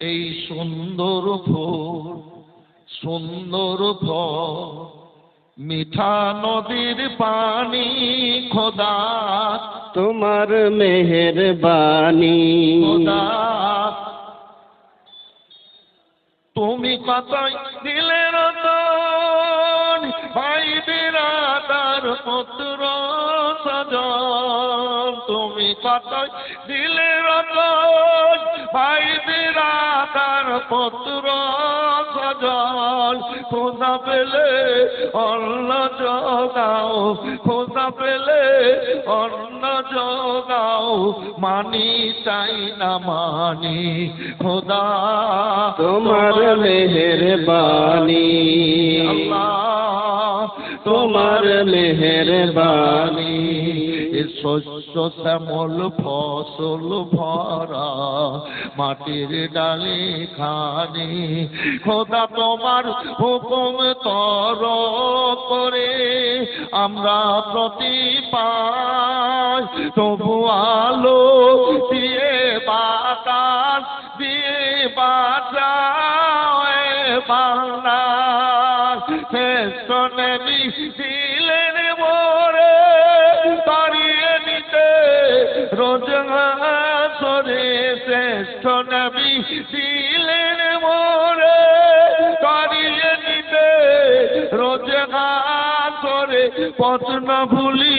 এই সুন্দর ফুল সুন্দর মিঠা নদীর পানি খোদা তোমার মেহেরবানি। খোদা। তুমি কতই দিলে রতন ভাই বিরাদার পুত্র সজন। তুমি কতই দিলে রতন ভাই বিরাদার পত্র সজল খোঁজা পেলে অন্ন জগাও খোঁজা পেলে অন্ন জগাও মানি চাই না মানি খোদা তোমার মেহের বানি আল্লাহ। তোমার মেহেরবানি। এ শস্য শ্যামল ফসল ভরা, মাটির ডালে খানি। খোদা তোমার হুকুম তর করে, আমরা প্রতি পাই। তবু আলো দিয়ে বাতাস দিয়ে বাঁচাও এ বাংলা। শ্রেষ্ঠ নেবি দিলেন মোরে তাড়িয়ে নিতে রোজ সরে শ্রেষ্ঠ নবী দিলেন মোরে। পথ না ভুলি,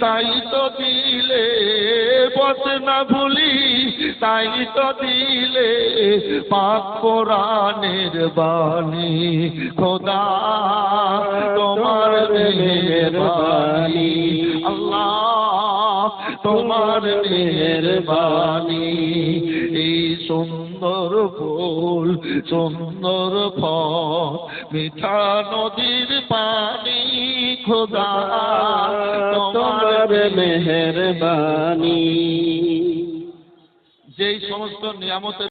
তাই তো দিলে। পথ না ভুলি, তাই তো দিলে। পাক কোরআনের বাণী, খোদা তোমার মেহেরবানি আল্লাহ তোমার মেহেরবানি সুন্দর ফুল সুন্দর ফল। মিঠা নদীর পানি খোদা তোমার মেহেরবানি। যেই সমস্ত নিয়ামতের